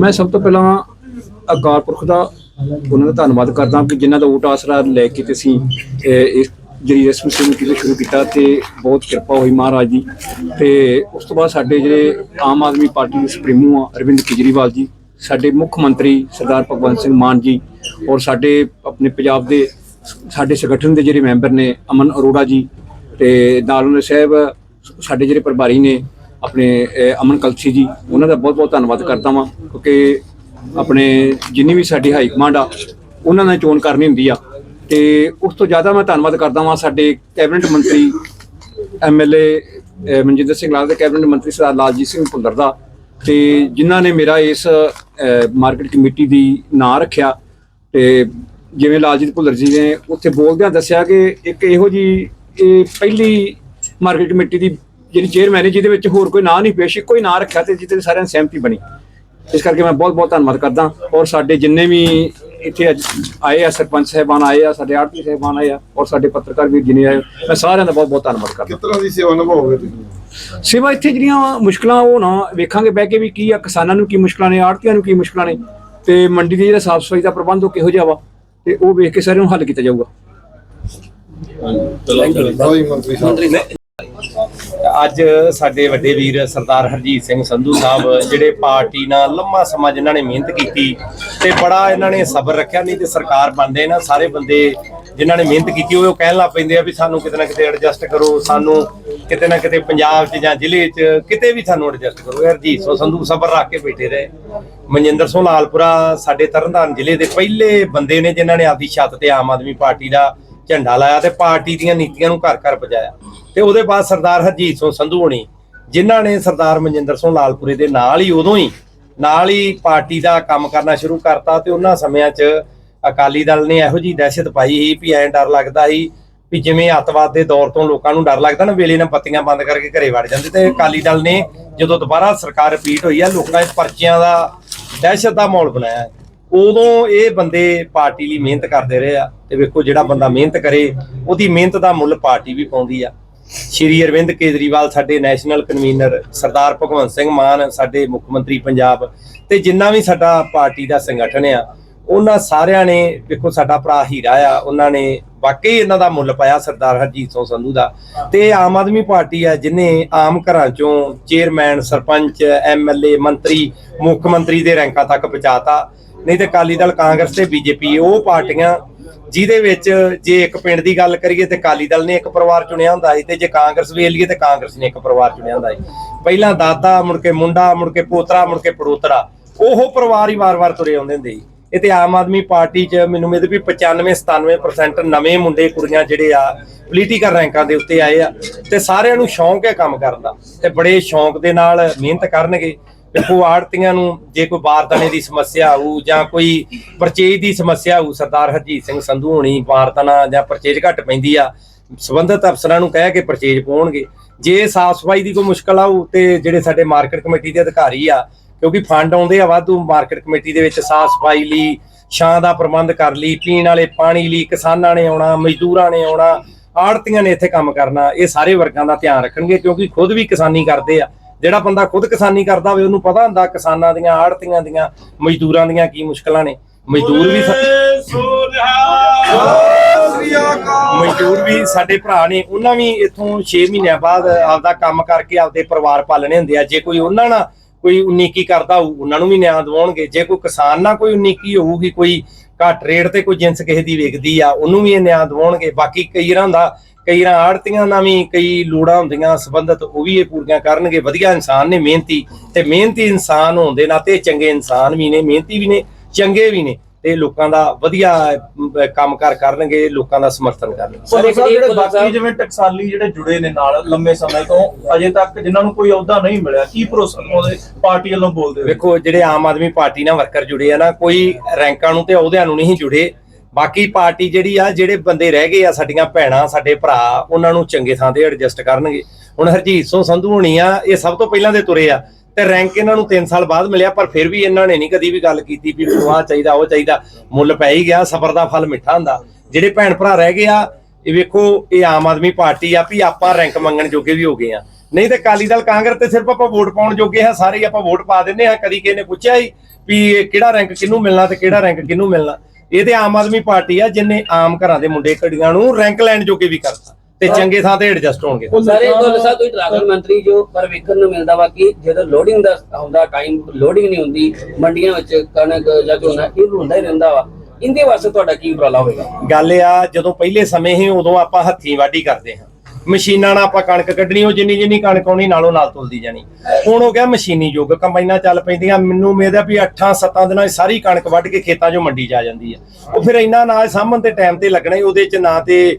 ਮੈਂ ਸਭ ਤੋਂ ਪਹਿਲਾਂ ਅਕਾਲ ਪੁਰਖ ਦਾ ਉਹਨਾਂ ਦਾ ਧੰਨਵਾਦ ਕਰਦਾ ਕਿ ਜਿਨ੍ਹਾਂ ਦਾ ਊਟ ਆਸਰਾ ਲੈ ਕੇ ਤੁਸੀਂ ਇਸ ਜਿਹੜੀ ਰਸਮ ਸ਼ੁਰੂ ਸ਼ੁਰੂ ਕੀਤਾ ਤੇ ਬਹੁਤ ਕਿਰਪਾ ਹੋਈ ਮਹਾਰਾਜ ਦੀ। ਤੇ ਉਸ ਤੋਂ ਬਾਅਦ ਸਾਡੇ ਜਿਹੜੇ ਆਮ ਆਦਮੀ ਪਾਰਟੀ ਦੇ ਸੁਪਰੀਮੋ ਆ, ਅਰਵਿੰਦ ਕੇਜਰੀਵਾਲ ਜੀ, ਸਾਡੇ ਮੁੱਖ ਮੰਤਰੀ ਸਰਦਾਰ ਭਗਵੰਤ ਸਿੰਘ ਮਾਨ ਜੀ ਔਰ ਸਾਡੇ ਆਪਣੇ ਪੰਜਾਬ ਦੇ ਸਾਡੇ ਸੰਗਠਨ ਦੇ ਜਿਹੜੇ ਮੈਂਬਰ ਨੇ ਅਮਨ ਅਰੋੜਾ ਜੀ ਤੇ ਨਾਲ ਉਹਨਾਂ ਸਾਹਿਬ, ਸਾਡੇ ਜਿਹੜੇ ਪ੍ਰਭਾਰੀ ਨੇ ਆਪਣੇ ਅਮਨ ਕਲਸੀ ਜੀ, ਉਹਨਾਂ ਦਾ ਬਹੁਤ ਬਹੁਤ ਧੰਨਵਾਦ ਕਰਦਾ ਵਾਂ, ਕਿਉਂਕਿ ਆਪਣੇ ਜਿੰਨੀ ਵੀ ਸਾਡੀ ਹਾਈ ਕਮਾਂਡ ਆ, ਉਹਨਾਂ ਨੇ ਚੋਣ ਕਰਨੀ ਹੁੰਦੀ ਆ। ਤੇ ਉਸ ਤੋਂ ਜ਼ਿਆਦਾ ਮੈਂ ਧੰਨਵਾਦ ਕਰਦਾ ਵਾਂ ਸਾਡੇ ਕੈਬਨਿਟ ਮੰਤਰੀ ਐਮਐਲਏ ਮਨਜਿੰਦਰ ਸਿੰਘ ਲਾਲ ਦੇ ਕੈਬਨਿਟ ਮੰਤਰੀ ਸਰਦਾਰ ਲਾਲਜੀਤ ਸਿੰਘ ਭੁੱਲਰ ਦਾ। ਤੇ ਜਿਨ੍ਹਾਂ ਨੇ ਮੇਰਾ ਇਸ ਮਾਰਕੀਟ ਕਮੇਟੀ ਦੀ ਨਾਂ ਰੱਖਿਆ, ਤੇ ਜਿਵੇਂ ਲਾਲਜੀਤ ਭੁੱਲਰ ਜੀ ਨੇ ਉੱਥੇ ਬੋਲਦਿਆਂ ਦੱਸਿਆ ਕਿ ਇੱਕ ਇਹੋ ਜੀ ਇਹ ਪਹਿਲੀ ਮਾਰਕੀਟ ਕਮੇਟੀ ਦੀ ਜਿਹੜੀ ਚੇਅਰਮੈਨ ਹੈ ਜਿਹਦੇ ਵਿੱਚ ਹੋਰ ਕੋਈ ਨਾਂ ਨਹੀਂ ਪੇਸ਼ ਕੋਈ ਨਾਂ ਰੱਖਿਆ ਤੇ ਜਿਹਦੇ ਸਾਰਿਆਂ ਦੀ ਸਹਿਮਤੀ ਬਣੀ। ਇਸ ਕਰਕੇ ਮੈਂ ਬਹੁਤ ਬਹੁਤ ਧੰਨਵਾਦ ਕਰਦਾ। ਔਰ ਸਾਡੇ ਜਿੰਨੇ ਵੀ ਇੱਥੇ ਅੱਜ ਆਏ ਆ ਸਰਪੰਚ ਸਾਹਿਬਾਨ ਆਏ ਆ ਸਾਡੇ ਆੜਤੀ ਸਾਹਿਬਾਨ ਆਏ ਆ ਔਰ ਸਾਡੇ ਪੱਤਰਕਾਰ ਵੀਰ ਜਿਨੇ ਆਏ ਮੈਂ ਸਾਰਿਆਂ ਦਾ ਬਹੁਤ ਬਹੁਤ ਧੰਨਵਾਦ ਕਰਦਾ। ਤਰ੍ਹਾਂ ਦੀ ਸੇਵਾ ਨਿਭਾਓਗੇ ਤੁਸੀਂ? ਸੇਵਾ ਇੱਥੇ ਜਿਹੜੀਆਂ ਮੁਸ਼ਕਲਾਂ ਉਹ ਨਾ ਵੇਖਾਂਗੇ ਬਹਿ ਕੇ ਵੀ ਕੀ ਆ ਕਿਸਾਨਾਂ ਨੂੰ ਕੀ ਮੁਸ਼ਕਲਾਂ ਨੇ ਆੜਤੀਆਂ ਨੂੰ ਕੀ ਮੁਸ਼ਕਲਾਂ ਨੇ ਤੇ ਮੰਡੀ ਦੀ ਜਿਹੜਾ ਸਾਫ਼ ਸਫ਼ਾਈ ਦਾ ਪ੍ਰਬੰਧ ਉਹ ਕਿਹੋ ਜਿਹਾ ਵਾ ਤੇ ਉਹ ਵੇਖ ਕੇ ਸਾਰਿਆਂ ਨੂੰ ਹੱਲ ਕੀਤਾ ਜਾਊਗਾ। ਬਾਈ ਮੰਤਰੀ ਸਾਹਿਬ। ਅੱਜ ਸਾਡੇ ਵੱਡੇ ਵੀਰ ਸਰਦਾਰ ਹਰਜੀਤ ਸਿੰਘ ਸੰਧੂ ਸਾਹਿਬ ਜਿਹੜੇ ਪਾਰਟੀ ਨਾਲ ਲੰਮਾ ਸਮਾਂ ਜਿਨ੍ਹਾਂ ਨੇ ਮਿਹਨਤ ਕੀਤੀ ਤੇ ਬੜਾ ਇਹਨਾਂ ਨੇ ਸਬਰ ਰੱਖਿਆ, ਨਹੀਂ ਤੇ ਸਰਕਾਰ ਬਣਦੇ ਨਾ, ਸਾਰੇ ਬੰਦੇ ਜਿਨ੍ਹਾਂ ਨੇ ਮਿਹਨਤ ਕੀਤੀ, ਉਹ ਕਹਿਣ ਲੱਗ ਪੈਂਦੇ ਆ ਵੀ ਸਾਨੂੰ ਕਿਤੇ ਨਾ ਕਿਤੇ ਐਡਜਸਟ ਕਰੋ, ਸਾਨੂੰ ਕਿਤੇ ਨਾ ਕਿਤੇ ਪੰਜਾਬ 'ਚ ਜਾਂ ਜ਼ਿਲ੍ਹੇ 'ਚ ਕਿਤੇ ਵੀ ਸਾਨੂੰ ਐਡਜਸਟ ਕਰੋ। ਹਰਜੀਤ ਸਿੰਘ ਸੰਧੂ ਸਬਰ ਰੱਖ ਕੇ ਬੈਠੇ ਰਹੇ। ਮਨਜਿੰਦਰ ਸਿੰਘ ਲਾਲਪੁਰਾ ਸਾਡੇ ਤਰਨਤਾਰਨ ਜ਼ਿਲ੍ਹੇ ਦੇ ਪਹਿਲੇ ਬੰਦੇ ਨੇ ਜਿਨ੍ਹਾਂ ਨੇ ਆਪਦੀ ਛੱਤ ਤੇ ਆਮ ਆਦਮੀ ਪਾਰਟੀ ਦਾ ਝੰਡਾ ਲਾਇਆ ਤੇ ਪਾਰਟੀ ਦੀਆਂ ਨੀਤੀਆਂ ਨੂੰ ਘਰ ਘਰ ਪਹੁੰਚਾਇਆ ਤੇ ਉਹਦੇ ਬਾਅਦ ਸਰਦਾਰ ਹਰਜੀਤ ਸਿੰਘ ਸੰਧੂ ਹੋਣੀ, ਜਿਨ੍ਹਾਂ ਨੇ ਸਰਦਾਰ ਮਨਜਿੰਦਰ ਸਿੰਘ ਲਾਲਪੁਰੇ ਦੇ ਨਾਲ ਹੀ ਉਦੋਂ ਹੀ, ਨਾਲ ਹੀ ਪਾਰਟੀ ਦਾ ਕੰਮ ਕਰਨਾ ਸ਼ੁਰੂ ਕਰਤਾ ਤੇ ਉਹਨਾਂ ਸਮਿਆਂ 'ਚ ਅਕਾਲੀ ਦਲ ਨੇ ਇਹੋ ਜੀ ਦਹਿਸ਼ਤ ਪਾਈ ਸੀ ਵੀ ਐਂ ਡਰ ਲੱਗਦਾ ਸੀ ਵੀ ਜਿਵੇਂ ਅੱਤਵਾਦ ਦੇ ਦੌਰ ਤੋਂ ਲੋਕਾਂ ਨੂੰ ਡਰ ਲੱਗਦਾ ਨਾ, ਵੇਲੇ ਨਾਲ ਬੱਤੀਆਂ ਬੰਦ ਕਰਕੇ ਘਰੇ ਵੜ ਜਾਂਦੇ ਤੇ ਅਕਾਲੀ ਦਲ ਨੇ ਜਦੋਂ ਦੁਬਾਰਾ ਸਰਕਾਰ ਰਿਪੀਟ ਹੋਈ ਆ, ਲੋਕਾਂ ਦੇ ਪਰਚਿਆਂ ਦਾ ਦਹਿਸ਼ਤ ਦਾ ਮਾਹੌਲ ਬਣਾਇਆ। ਉਦੋਂ ਇਹ ਬੰਦੇ ਪਾਰਟੀ ਲਈ ਮਿਹਨਤ ਕਰਦੇ ਰਹੇ ਆ ਤੇ ਵੇਖੋ ਜਿਹੜਾ ਬੰਦਾ ਮਿਹਨਤ ਕਰੇ, ਉਹਦੀ ਮਿਹਨਤ ਦਾ ਮੁੱਲ ਪਾਰਟੀ ਵੀ ਪਾਉਂਦੀ ਆ। ਸ਼੍ਰੀ ਅਰਵਿੰਦ ਕੇਜਰੀਵਾਲ, ਸਾਡੇ ਨੈਸ਼ਨਲ ਕਨਵੀਨਰ ਸਰਦਾਰ ਭਗਵੰਤ ਸਿੰਘ ਮਾਨ, ਸਾਡੇ ਮੁੱਖ ਮੰਤਰੀ ਪੰਜਾਬ ਤੇ ਜਿੰਨਾ ਵੀ ਸਾਡਾ ਪਾਰਟੀ ਦਾ ਸੰਗਠਨ ਆ, ਉਹਨਾਂ ਸਾਰਿਆਂ ਨੇ ਵੇਖੋ ਸਾਡਾ ਭਰਾ ਹੀਰਾ ਆ, ਉਹਨਾਂ ਨੇ ਵਾਕਈ ਇਹਨਾਂ ਦਾ ਮੁੱਲ ਪਾਇਆ ਸਰਦਾਰ ਹਰਜੀਤ ਸਿੰਘ ਸੰਧੂ ਦਾ ਤੇ ਆਮ ਆਦਮੀ ਪਾਰਟੀ ਆ ਜਿਨੇ ਆਮ ਘਰਾਂ ਚੋਂ ਚੇਅਰਮੈਨ, ਸਰਪੰਚ ਐਮਐਲਏ ਮੰਤਰੀ, ਮੁੱਖ ਮੰਤਰੀ ਦੇ ਰੈਂਕਾਂ ਤੱਕ ਪਹੁੰਚਾਤਾ, ਨਹੀਂ ਤੇ ਅਕਾਲੀ ਦਲ, ਕਾਂਗਰਸ ਤੇ ਬੀਜੇਪੀ, ਉਹ ਪਾਰਟੀਆਂ ਜਿਹਦੇ ਵਿੱਚ ਜੇ ਇੱਕ ਪਿੰਡ ਦੀ ਗੱਲ ਕਰੀਏ ਤੇ ਅਕਾਲੀ ਦਲ ਨੇ ਇੱਕ ਪਰਿਵਾਰ ਚੁਣਿਆ ਹੁੰਦਾ ਸੀ ਤੇ ਜੇ ਕਾਂਗਰਸ ਵੇਲੀਏ ਤੇ ਕਾਂਗਰਸ ਨੇ ਇੱਕ ਪਰਿਵਾਰ ਚੁਣਿਆ ਹੁੰਦਾ ਸੀ। ਪਹਿਲਾਂ ਦਾਦਾ ਮੁੜ ਕੇ ਮੁੰਡਾ, ਮੁੜ ਕੇ ਪੋਤਰਾ, ਮੁੜ ਕੇ ਪੜੋਤਰਾ, ਉਹ ਪਰਿਵਾਰ ਹੀ ਵਾਰ-ਵਾਰ ਤੁਰੇ ਆਉਂਦੇ ਹੁੰਦੇ ਸੀ। ਇਹ ਤੇ ਆਮ ਆਦਮੀ ਪਾਰਟੀ 'ਚ ਮੈਨੂੰ ਉਮੀਦ ਵੀ 95 97% ਨਵੇਂ ਮੁੰਡੇ, ਕੁੜੀਆਂ ਜਿਹੜੇ ਆ ਪੋਲੀਟੀਕਲ ਰੈਂਕਾਂ ਦੇ ਉੱਤੇ ਆਏ ਆ ਤੇ ਸਾਰਿਆਂ ਨੂੰ ਸ਼ੌਂਕ ਹੈ ਕੰਮ ਕਰਨ ਦਾ। ਤੇ ਬੜੇ ਸ਼ੌਂਕ ਦੇ ਨਾਲ ਮਿਹਨਤ ਕਰਨਗੇ। ਦੇਖੋ ਆੜਤੀਆਂ ਨੂੰ ਜੇ ਕੋਈ ਬਾਰਦਾਨੇ ਦੀ ਸਮੱਸਿਆ ਆਊ ਜਾਂ ਕੋਈ ਪਰਚੇਜ ਦੀ ਸਮੱਸਿਆ ਆਊ, ਸਰਦਾਰ ਹਰਜੀਤ ਸਿੰਘ ਸੰਧੂ ਹੋਣੀ ਬਾਰਦਾਨਾ ਜਾਂ ਪਰਚੇਜ ਘੱਟ ਪੈਂਦੀ ਆ, ਸੰਬੰਧਿਤ ਅਫਸਰਾਂ ਨੂੰ ਕਹਿ ਕੇ ਪਰਚੇਜ ਪਾਉਣਗੇ। ਜੇ ਸਾਫ਼ ਸਫ਼ਾਈ ਦੀ ਕੋਈ ਮੁਸ਼ਕਲ ਆਊ ਤੇ ਜਿਹੜੇ ਸਾਡੇ ਮਾਰਕੀਟ ਕਮੇਟੀ ਦੇ ਅਧਿਕਾਰੀ ਆ, ਕਿਉਂਕਿ ਫੰਡ ਆਉਂਦੇ ਆ ਵਾਧੂ ਮਾਰਕੀਟ ਕਮੇਟੀ ਦੇ ਵਿੱਚ ਸਾਫ਼ ਸਫ਼ਾਈ ਲਈ, ਛਾਂ ਦਾ ਪ੍ਰਬੰਧ ਕਰ ਲਈ, ਪੀਣ ਵਾਲੇ ਪਾਣੀ ਲਈ, ਕਿਸਾਨਾਂ ਨੇ ਆਉਣਾ, ਮਜ਼ਦੂਰਾਂ ਨੇ ਆਉਣਾ, ਆੜਤੀਆਂ ਨੇ ਇੱਥੇ ਕੰਮ ਕਰਨਾ, ਇਹ ਸਾਰੇ ਵਰਗਾਂ ਦਾ ਧਿਆਨ ਰੱਖਣਗੇ ਕਿਉਂਕਿ ਖੁਦ ਵੀ ਕਿਸਾਨੀ ਕਰਦੇ ਆ। ਜਿਹੜਾ ਬੰਦਾ ਖੁਦ ਕਿਸਾਨੀ ਕਰਦਾ ਹੋਵੇ, ਉਹਨੂੰ ਪਤਾ ਹੁੰਦਾ ਕਿਸਾਨਾਂ ਦੀਆਂ, ਆੜਤੀਆਂ ਦੀਆਂ, ਮਜ਼ਦੂਰਾਂ ਦੀਆਂ ਕੀ ਮੁਸ਼ਕਲਾਂ ਨੇ। ਮਜ਼ਦੂਰ ਵੀ ਮਜ਼ਦੂਰ ਵੀ ਸਾਡੇ ਭਰਾ ਨੇ, ਉਹਨਾਂ ਵੀ ਇੱਥੋਂ 6 ਮਹੀਨਿਆਂ ਬਾਅਦ ਆਪਦਾ ਕੰਮ ਕਰਕੇ ਆਪਦੇ ਪਰਿਵਾਰ ਪਾਲਣੇ ਹੁੰਦੇ ਆ। ਜੇ ਕੋਈ ਉਹਨਾਂ ਨਾਲ ਕੋਈ ਉਨੀਕੀ ਕਰਦਾ ਹੋਊ, ਉਹਨਾਂ ਨੂੰ ਵੀ ਨਿਆਂ ਦਿਵਾਉਣਗੇ। ਜੇ ਕੋਈ ਕਿਸਾਨ ਨਾਲ ਕੋਈ ਉਨੀਕੀ ਹੋਊਗੀ, ਕੋਈ ਘੱਟ ਰੇਟ ਤੇ ਕੋਈ ਜਿੰਸ ਕਿਸੇ ਦੀ ਵਿਕਦੀ ਆ, ਉਹਨੂੰ ਵੀ ਇਹ ਨਿਆਂ ਦਿਵਾਉਣਗੇ। ਬਾਕੀ ਕਈ ਰਾਂ ਦਾ ਕਈ ਰਾਂ ਆੜਤੀਆਂ ਨਾਲ ਵੀ ਕਈ ਲੋੜਾਂ ਹੁੰਦੀਆਂ ਸੰਬੰਧਤ ਉਹ ਵੀ ਇਹ ਪੂਰੀਆਂ ਕਰਨਗੇ। ਵਧੀਆ ਇਨਸਾਨ ਨੇ ਮਿਹਨਤੀ ਤੇ ਮਿਹਨਤੀ ਇਨਸਾਨ ਹੋਣ ਦੇ ਨਾਤੇ ਚੰਗੇ ਇਨਸਾਨ ਵੀ ਨੇ ਮਿਹਨਤੀ ਵੀ ਨੇ ਚੰਗੇ ਵੀ ਨੇ ਤੇ ਲੋਕਾਂ ਦਾ ਵਧੀਆ ਕੰਮਕਾਰ ਕਰਨਗੇ ਲੋਕਾਂ ਦਾ ਸਮਰਥਨ ਕਰਨਗੇ। ਸਰ ਇੱਕ ਜਿਹੜੇ ਬਾਕੀ ਜਿਵੇਂ ਟਕਸਾਲੀ ਜਿਹੜੇ ਜੁੜੇ ਨੇ ਨਾਲ ਲੰਮੇ ਸਮੇਂ ਤੋਂ ਅਜੇ ਤੱਕ ਜਿਨ੍ਹਾਂ ਨੂੰ ਕੋਈ ਅਹੁਦਾ ਨਹੀਂ ਮਿਲਿਆ ਕੀ ਭਰੋਸਾ ਉਹਦੇ ਪਾਰਟੀ ਵੱਲੋਂ ਬੋਲਦੇ ਵੇਖੋ ਜਿਹੜੇ ਆਮ ਆਦਮੀ ਪਾਰਟੀ ਨਾਲ ਵਰਕਰ ਜੁੜੇ ਆ ਨਾ ਕੋਈ ਰੈਂਕਾਂ ਨੂੰ ਤੇ ਅਹੁਦਿਆਂ ਨੂੰ ਨਹੀਂ ਜੁੜੇ। ਬਾਕੀ ਪਾਰਟੀ ਜਿਹੜੀ ਆ, ਜਿਹੜੇ ਬੰਦੇ ਰਹਿ ਗਏ ਆ, ਸਾਡੀਆਂ ਭੈਣਾਂ, ਸਾਡੇ ਭਰਾ, ਉਹਨਾਂ ਨੂੰ ਚੰਗੇ ਥਾਂ ਤੇ ਐਡਜਸਟ ਕਰਨਗੇ। ਹੁਣ ਹਰਜੀਤ ਸਿੰਘ ਸੰਧੂ ਹੋਣੀ ਆ, ਇਹ ਸਭ ਤੋਂ ਪਹਿਲਾਂ ਦੇ ਤੁਰੇ ਆ ਤੇ ਰੈਂਕ ਇਹਨਾਂ ਨੂੰ 3 ਸਾਲ ਬਾਅਦ ਮਿਲਿਆ, ਪਰ ਫਿਰ ਵੀ ਇਹਨਾਂ ਨੇ ਨਹੀਂ ਕਦੀ ਵੀ ਗੱਲ ਕੀਤੀ ਵੀ ਮੈਨੂੰ ਆਹ ਚਾਹੀਦਾ, ਉਹ ਚਾਹੀਦਾ। ਮੁੱਲ ਪੈ ਹੀ ਗਿਆ ਸਬਰ ਦਾ ਫਲ ਮਿੱਠਾ ਹੁੰਦਾ। ਜਿਹੜੇ ਭੈਣ ਭਰਾ ਰਹਿ ਗਏ ਆ, ਇਹ ਵੇਖੋ, ਇਹ ਆਮ ਆਦਮੀ ਪਾਰਟੀ ਆ ਵੀ ਆਪਾਂ ਰੈਂਕ ਮੰਗਣ ਜੋਗੇ ਵੀ ਹੋ ਗਏ ਆ। ਨਹੀਂ ਤੇ ਅਕਾਲੀ ਦਲ ਕਾਂਗਰਸ ਤੇ ਸਿਰਫ ਆਪਾਂ ਵੋਟ ਪਾਉਣ ਜੋਗੇ ਹਾਂ ਸਾਰੇ ਹੀ ਆਪਾਂ ਵੋਟ ਪਾ ਦਿੰਨੇ ਆ, ਕਦੀ ਕਿਸੇ ਨੇ ਪੁੱਛਿਆ ਹੀ ਵੀ ਇਹ ਕਿਹੜਾ ਰੈਂਕ ਕਿਹਨੂੰ ਮਿਲਣਾ ਤੇ ਕਿਹੜਾ ਰੈਂਕ ਕਿਹਨੂੰ ਮਿਲਣਾ। ਇਹ ਤੇ ਆਮ ਆਦਮੀ ਪਾਰਟੀ ਆ ਜਿਨੇ ਆਮ ਘਰਾਂ ਦੇ ਮੁੰਡੇ ਕੁੜੀਆਂ ਨੂੰ ਰੈਂਕ ਲੈਣ ਜੋਗੇ ਵੀ ਕਰਤਾ ਤੇ ਚੰਗੇ ਥਾਂ ਤੇ ਐਡਜਸਟ ਹੋਣਗੇ। ਸਾਰੇ ਗੱਲ ਸਾਹਿਬ ਤੁਸੀਂ ਟ੍ਰੈਵਲ ਮੰਤਰੀ ਜੋ ਪਰ ਵੇਖਣ ਨੂੰ ਮਿਲਦਾ ਵਾ ਕਿ ਜਦੋਂ ਲੋਡਿੰਗ ਦਾ ਆਉਂਦਾ ਟਾਈਮ ਲੋਡਿੰਗ ਨਹੀਂ ਹੁੰਦੀ ਮੰਡੀਆਂ ਵਿੱਚ ਕਣਕ ਜਾਂ ਝੋਨਾ ਇਹ ਹੁੰਦਾ ਹੀ ਰਹਿੰਦਾ ਵਾ। ਇਹਦੇ ਵਾਸਤੇ ਤੁਹਾਡਾ ਕੀ ਉਪਰਾਲਾ ਹੋਵੇਗਾ? ਗੱਲ ਆ ਜਦੋਂ ਪਹਿਲੇ ਸਮੇਂ ਸੀ ਉਦੋਂ ਆਪਾਂ ਹੱਥੀਂ ਵਾਢੀ ਕਰਦੇ ਹਾਂ। ਮਸ਼ੀਨਾਂ ਨਾਲ ਆਪਾਂ ਕਣਕ ਕੱਢਣੀ, ਉਹ ਜਿੰਨੀ ਜਿੰਨੀ ਕਣਕ ਆਉਣੀ, ਨਾਲੋਂ ਨਾਲ ਤੁਲਦੀ ਜਾਣੀ। ਹੁਣ ਹੋ ਗਿਆ ਮਸ਼ੀਨੀ ਯੁੱਗ, ਕੰਬਾਈਨਾਂ ਚੱਲ ਪੈਂਦੀਆਂ, ਮੈਨੂੰ ਉਮੀਦ ਆ ਵੀ 8-7 ਦਿਨਾਂ 'ਚ ਸਾਰੀ ਕਣਕ ਵੱਢ ਕੇ ਖੇਤਾਂ 'ਚੋਂ ਮੰਡੀ 'ਚ ਆ ਜਾਂਦੀ ਆ ਉਹ ਫਿਰ ਇੰਨਾ ਅਨਾਜ ਸਾਂਭਣ ਤੇ ਟਾਈਮ ਤੇ ਲੱਗਣਾ ਹੀ, ਉਹਦੇ 'ਚ ਨਾ ਤੇ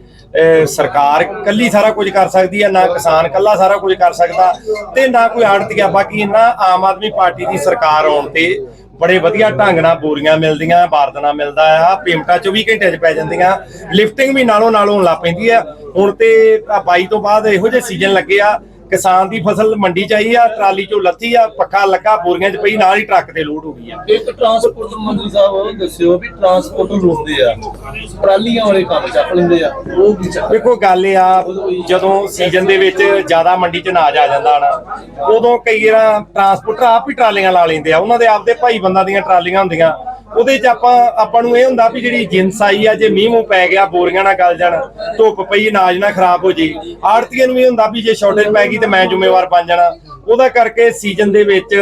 ਸਰਕਾਰ ਕੱਲੀ ਸਾਰਾ ਕੁਝ ਕਰ ਸਕਦੀ ਹੈ, ਨਾ ਕਿਸਾਨ ਕੱਲਾ ਸਾਰਾ ਕੁਝ ਕਰ ਸਕਦਾ ਤੇ ਨਾ ਕੋਈ ਆੜਤੀਆ। ਬਾਕੀ ਇਹਨਾਂ ਆਮ ਆਦਮੀ ਪਾਰਟੀ ਦੀ ਸਰਕਾਰ ਆਉਣ ਤੇ ਬੜੇ ਵਧੀਆ ਢੰਗ ਨਾਲ ਬੋਰੀਆਂ ਮਿਲਦੀਆਂ ਬਾਰਦਨਾ ਮਿਲਦਾ ਆ, ਪੇਮਟਾਂ 24 ਘੰਟੇ 'ਚ ਪੈ ਜਾਂਦੀਆਂ। ਲਿਫਟਿੰਗ ਵੀ ਨਾਲੋਂ ਨਾਲ ਹੋਣ ਲੱਗ ਪੈਂਦੀ ਆ ਹੁਣ ਤੇ ਆ 22 ਤੋਂ ਬਾਅਦ ਇਹੋ ਜਿਹੇ ਸੀਜ਼ਨ ਲੱਗੇ ਆ ਕਿਸਾਨ ਦੀ ਫਸਲ ਮੰਡੀ 'ਚ ਆਈ ਆ ਟਰਾਲੀ 'ਚੋਂ ਲੱਥੀ ਆ ਪੱਖਾ ਲੱਗਾ ਬੋਰੀਆਂ 'ਚ ਪਈ ਨਾਲ ਹੀ ਟਰੱਕ ਤੇ ਲੋਡ ਹੋ ਗਈ ਆ। ਇੱਕ ਟਰਾਂਸਪੋਰਟ ਮੰਤਰੀ ਸਾਹਿਬ ਦੱਸਿਓ ਵੀ ਟਰਾਂਸਪੋਰਟ ਰੁਕਦੇ ਆ ਟਰਾਲੀਆਂ ਵਾਲੇ ਕੰਮ ਚੱਕ ਲੈਂਦੇ ਆ ਉਹ ਚੱਕ ਦੇਖੋ ਗੱਲ ਇਹ ਆ ਜਦੋਂ ਸੀਜ਼ਨ ਦੇ ਵਿੱਚ ਜ਼ਿਆਦਾ ਮੰਡੀ 'ਚ ਅਨਾਜ ਆ ਜਾਂਦਾ ਨਾ ਉਦੋਂ ਕਈ ਵਾਰ ਟਰਾਂਸਪੋਰਟਰ ਆਪ ਹੀ ਟਰਾਲੀਆਂ ਲਾ ਲੈਂਦੇ ਆ ਉਹਨਾਂ ਦੇ ਆਪਦੇ ਭਾਈ ਬੰਦਾਂ ਦੀਆਂ ਟਰਾਲੀਆਂ ਹੁੰਦੀਆਂ ਉਹਦੇ 'ਚ ਆਪਾਂ ਆਪਾਂ ਨੂੰ ਇਹ ਹੁੰਦਾ ਵੀ ਜਿਹੜੀ ਜਿੰਸ ਆਈ ਆ, ਜੇ ਮੀਂਹ ਮੂੰਹ ਪੈ ਗਿਆ, ਬੋਰੀਆਂ ਨਾ ਗਲ ਜਾਣ, ਧੁੱਪ ਪਈ, ਅਨਾਜ ਨਾ ਖਰਾਬ ਹੋ ਜੇ ਆੜਤੀਆਂ ਨੂੰ ਇਹ ਹੁੰਦਾ ਵੀ ਜੇ ਸ਼ਾਰਟੇਜ ਪੈ ਗਈ ਤੇ ਮੈਂ ਜ਼ਿੰਮੇਵਾਰ ਬਣ ਜਾਣਾ। ਉਹਦਾ ਕਰਕੇ ਸੀਜ਼ਨ ਦੇ ਵਿੱਚ